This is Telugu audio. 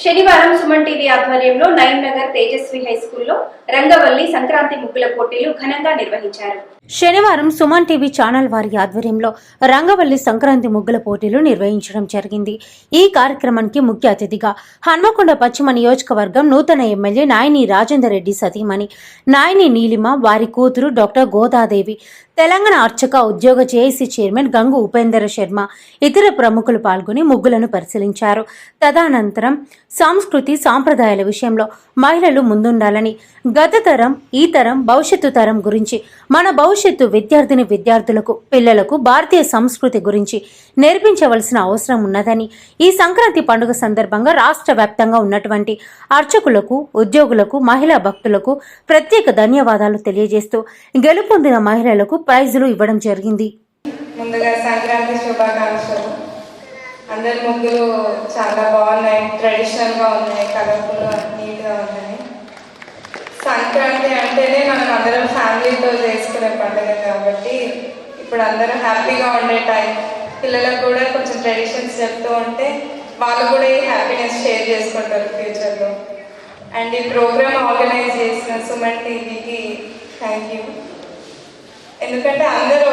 శనివారం సుమన్ టీవీ ఆధ్వర్యంలో నయన్ నగర్ తేజస్వి హై స్కూల్లో రంగవల్లి సంక్రాంతి ముగ్గుల పోటీలు ఘనంగా నిర్వహించారు. శనివారం సుమన్ టీవీ ఛానల్ వారి ఆధ్వర్యంలో రంగవల్లి సంక్రాంతి ముగ్గుల పోటీలు నిర్వహించడం జరిగింది. ఈ కార్యక్రమానికి ముఖ్య అతిథిగా హన్మకొండ పశ్చిమ నియోజకవర్గం నూతన ఎమ్మెల్యే నాయని రాజేందర్ రెడ్డి సతీమణి నాయని నీలిమ వారి కూతురు డాక్టర్ గోదాదేవి తెలంగాణ అర్చక ఉద్యోగ జేఏసీ చైర్మన్ గంగు ఉపేందర్ శర్మ ఇతర ప్రముఖులు పాల్గొని ముగ్గులను పరిశీలించారు. తదనంతరం సంస్కృతి సాంప్రదాయాల విషయంలో మహిళలు ముందుండాలని గత తరం ఈ తరం భవిష్యత్తు తరం గురించి మన భవిష్యత్తు విద్యార్థిని విద్యార్థులకు పిల్లలకు భారతీయ సంస్కృతి గురించి నేర్పించవలసిన అవసరం ఉన్నదని ఈ సంక్రాంతి పండుగ సందర్భంగా రాష్ట్ర వ్యాప్తంగా ఉన్నటువంటి అర్చకులకు ఉద్యోగులకు మహిళా భక్తులకు ప్రత్యేక ధన్యవాదాలు తెలియజేస్తూ గెలుపొందిన మహిళలకు ప్రైజులు ఇవ్వడం జరిగింది. ముందుగా సంక్రాంతి శుభాకాంక్షలు. అందరి ముగ్గులు చాలా బాగున్నాయి ట్రెడిషనల్గా ఉన్నాయి కలర్ఫుల్గా నీట్గా ఉన్నాయి. సంక్రాంతి అంటేనే మనం అందరం ఫ్యామిలీతో చేసుకునే పండుగ కాబట్టి ఇప్పుడు అందరూ హ్యాపీగా ఉండే టైం పిల్లలకు కూడా కొంచెం ట్రెడిషన్స్ చెప్తూ ఉంటే వాళ్ళు కూడా ఈ హ్యాపీనెస్ షేర్ చేసుకుంటారు ఫ్యూచర్లో అండ్ ఈ ప్రోగ్రామ్ ఆర్గనైజ్ చేసిన సుమన్ టీవీకి థ్యాంక్ యూ ఎందుకంటే అందరూ